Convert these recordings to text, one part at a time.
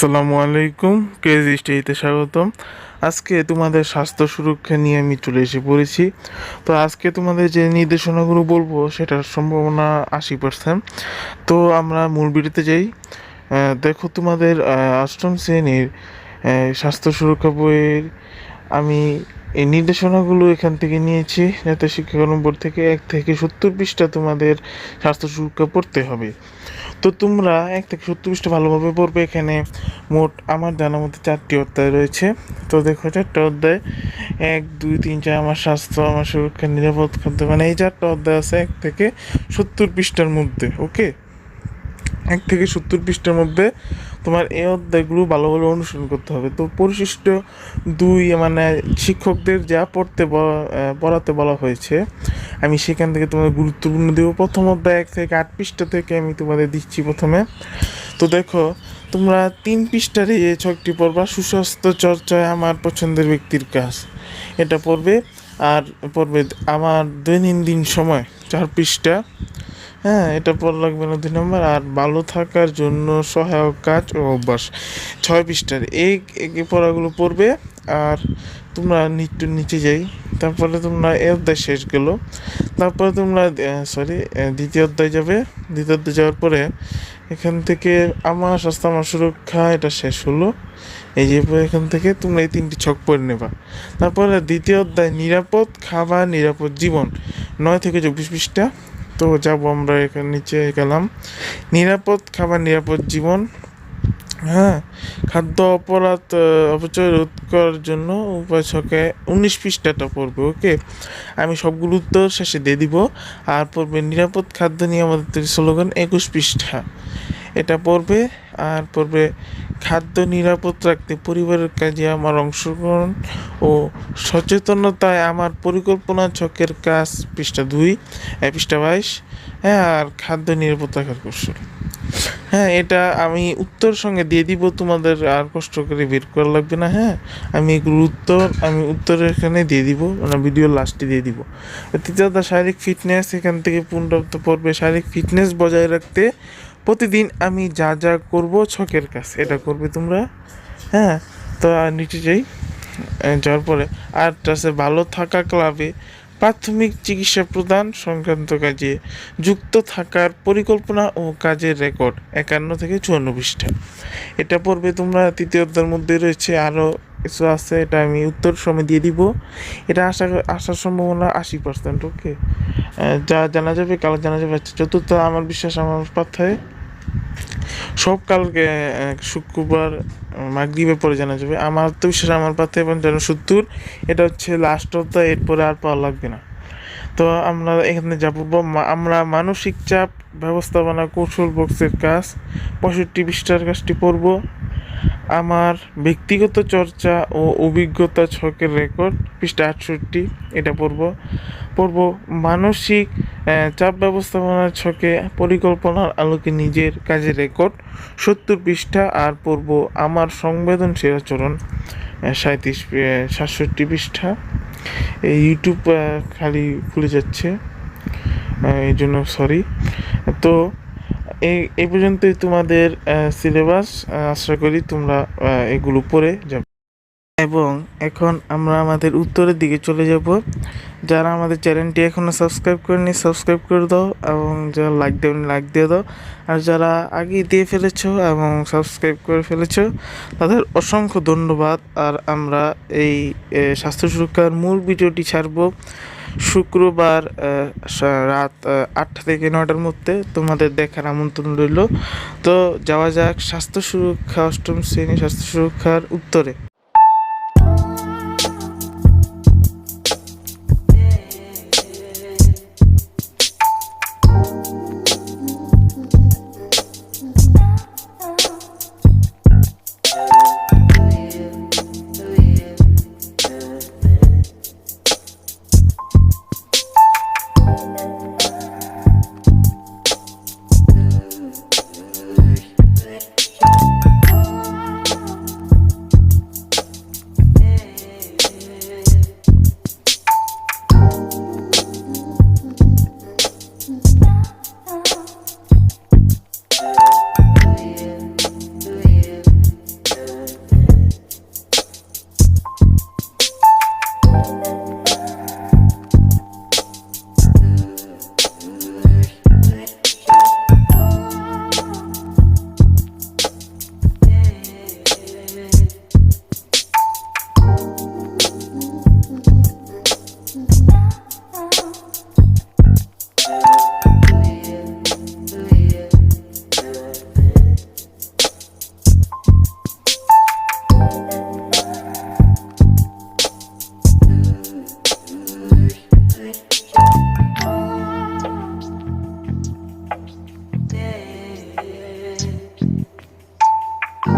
আসসালামু আলাইকুম, কেজি স্টেজিতে স্বাগতম। আজকে তোমাদের স্বাস্থ্য সুরক্ষা নিয়ে আমি চলে এসে পড়েছি। তো আজকে তোমাদের যে নির্দেশনাগুলো বলব, সেটার সম্ভাবনা আশি পার্সেন্ট তো আমরা মূল ভিডিওতে যাই। দেখো তোমাদের অষ্টম শ্রেণির স্বাস্থ্য সুরক্ষা বইয়ের আমি এই নির্দেশনাগুলো এখান থেকে নিয়েছি, যাতে শিক্ষাক্রম বোর্ড থেকে এক থেকে সত্তর পৃষ্ঠা তোমাদের স্বাস্থ্য সুরক্ষা পড়তে হবে। তো তোমরা এক থেকে সত্তর পৃষ্ঠা ভালোভাবে পড়বে এখানে। মোট আমার জানার মধ্যে চারটি অধ্যায় রয়েছে। তো দেখো, চারটা অধ্যায়, এক, দুই, তিন, চার, আমার স্বাস্থ্য, আমার সুরক্ষা, নিরাপদ খাদ্য মানে এই চারটা অধ্যায় আছে এক থেকে সত্তর পৃষ্ঠার মধ্যে, ওকে? এক থেকে সত্তর পৃষ্ঠার মধ্যে তোমার এই অধ্যায়গুলো ভালোভাবে অনুসরণ করতে হবে। তো পরিশিষ্ট দুই মানে শিক্ষকদের যা পড়তে পড়াতে বলা হয়েছে, আমি সেখান থেকে তোমাদের গুরুত্বপূর্ণ দেবো। প্রথম অধ্যায় এক থেকে আট পৃষ্ঠা থেকে আমি তোমাদের দিচ্ছি প্রথমে। তো দেখো, তোমরা তিন পৃষ্ঠার এই ছকটি পড়বা, সুস্বাস্থ্য, চর্চায় আমার পছন্দের ব্যক্তির কাজ। এটা পড়বে, আর পড়বে আমার দৈনন্দিন সময়, চার পৃষ্ঠা। হ্যাঁ এটা পড়া লাগবে না, দুই নম্বর। আর ভালো থাকার জন্য সহায়ক কাজ ও অভ্যাস। ছয় পৃষ্ঠার। এই পড়াগুলো পড়বে আর তোমরা নিচু নিচে যাই। তারপরে তোমরা এ অধ্যায় শেষ গেল। তারপরে তোমরা সরি দ্বিতীয় অধ্যায় যাবে। দ্বিতীয় অধ্যায় যাওয়ার পরে এখান থেকে আমার স্বাস্থ্য আমার সুরক্ষা, এটা শেষ হলো। এই যে এখান থেকে তোমরা এই তিনটি ছক পড়ে নেবা। তারপরে দ্বিতীয় অধ্যায়, নিরাপদ খাবার, নিরাপদ জীবন। নয় থেকে চব্বিশ পৃষ্ঠা। তো যাব আমরা এখানে নিচে গেলাম। নিরাপদ খাবার, নিরাপদ জীবন। হ্যাঁ খাদ্য অপরাধ অপচয় রোধ করার জন্য উপায় ছকে উনিশ পৃষ্ঠাটা পড়বে ওকে আমি সবগুলো উত্তর শেষে দিয়ে দিব। আর পড়বে নিরাপদ খাদ্য নিয়ে আমাদের স্লোগান একুশ পৃষ্ঠা। এটা পড়বে, আর পড়বে খাদ্য নিরাপদ রাখতে পরিবারের কাজে আমার অংশগ্রহণ ও সচেতনতায় আমার পরিকল্পনা ছকের কাজ, পৃষ্ঠা দুই পৃষ্ঠা বাইশ হ্যাঁ আর খাদ্য নিরাপদ রাখার কৌশল। হ্যাঁ এটা আমি উত্তর সঙ্গে দিয়ে দিব, তোমাদের আর কষ্ট করে বের করা লাগবে না হ্যাঁ? আমি এগুলোর উত্তর, আমি উত্তর এখানে দিয়ে দিব মানে ভিডিও লাস্টে দিয়ে দিব। তৃতীয়ত শারীরিক ফিটনেস এখান থেকে পুনরাবৃত্ত পড়বে শারীরিক ফিটনেস বজায় রাখতে প্রতিদিন আমি যা যা করব ছকের কাজ, এটা করবে তোমরা হ্যাঁ? তো নিচে যাই যাওয়ার পরে, আর আছে ভালো থাকা ক্লাবে প্রাথমিক চিকিৎসা প্রদান সংক্রান্ত কাজে যুক্ত থাকার পরিকল্পনা ও কাজের রেকর্ড একান্ন থেকে চুয়ান্ন পৃষ্ঠা। এটা পড়বে তোমরা তৃতীয় অধ্যায়ের মধ্যে রয়েছে আরও কিছু আছে, এটা আমি উত্তর সময় দিয়ে দিব। এটা আশা আসার সম্ভাবনা আশি পার্সেন্ট ওকে যা জানা যাবে, কাল জানা যাবে। আচ্ছা চতুর্থ আমার বিশ্বাস, আমার পাথায় সব কালকে শুক্রবার মাগরিবের পরে জানা যাবে। আমার তো বিশ্বাস, আমার পাথে এবং যেন সত্তর, এটা হচ্ছে লাস্ট অফ দ্য এরপরে আর পাওয়া লাগবে না। তো আমরা এখানে যা পড়ব মা- আমরা মানসিক চাপ, ব্যবস্থাপনা, কৌশল বক্সের কাজ, পঁয়ষট্টি পৃষ্ঠার কাজটি পড়ব। আমার ব্যক্তিগত চর্চা ও অভিজ্ঞতা ছকের রেকর্ড, পৃষ্ঠা আটষট্টি, এটা পড়ব। পড়ব মানসিক চাপ ব্যবস্থাপনার ছকে পরিকল্পনার আলোকে নিজের কাজের রেকর্ড, সত্তর পৃষ্ঠা, আর পড়ব আমার সংবেদনশীল আচরণ সাঁত্রিশ সাতষট্টি পৃষ্ঠা। এই ইউটিউব খালি খুলে যাচ্ছে। এই জন্য সরি তো এই এই পর্যন্তই তোমাদের সিলেবাস আশা করি তোমরা এগুলো পড়ে যাবে। এবং এখন আমরা আমাদের উত্তরের দিকে চলে যাব। যারা আমাদের চ্যানেলটি এখনও সাবস্ক্রাইব করেনি সাবস্ক্রাইব করে দাও এবং যারা লাইক দেবেন লাইক দিয়ে দাও। আর যারা আগে দিয়ে ফেলেছো এবং সাবস্ক্রাইব করে ফেলেছো, তাদের অসংখ্য ধন্যবাদ। আর আমরা এই স্বাস্থ্য সুরক্ষার মূল ভিডিওটি ছাড়বো। শুক্রবার রাত আটটা থেকে নটার মধ্যে তোমাদের দেখার আমন্ত্রণ রইল। তো যাওয়া যাক স্বাস্থ্য সুরক্ষা অষ্টম শ্রেণি স্বাস্থ্য সুরক্ষার উত্তরে।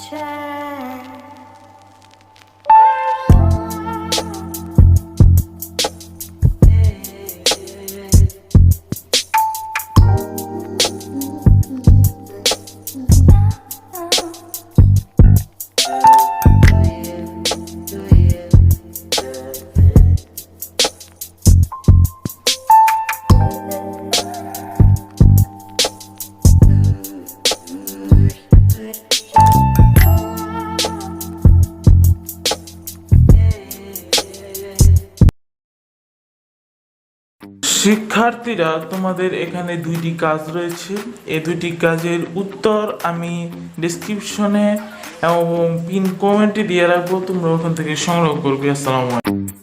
却。শিক্ষার্থীরা, তোমাদের এখানে দুইটি কাজ রয়েছে। এই দুইটি কাজের উত্তর আমি ডিসক্রিপশনে এবং পিন কমেন্টে দিয়ে রাখব। তোমরা ওখান থেকে সংগ্রহ করবে। আসসালামু আলাইকুম।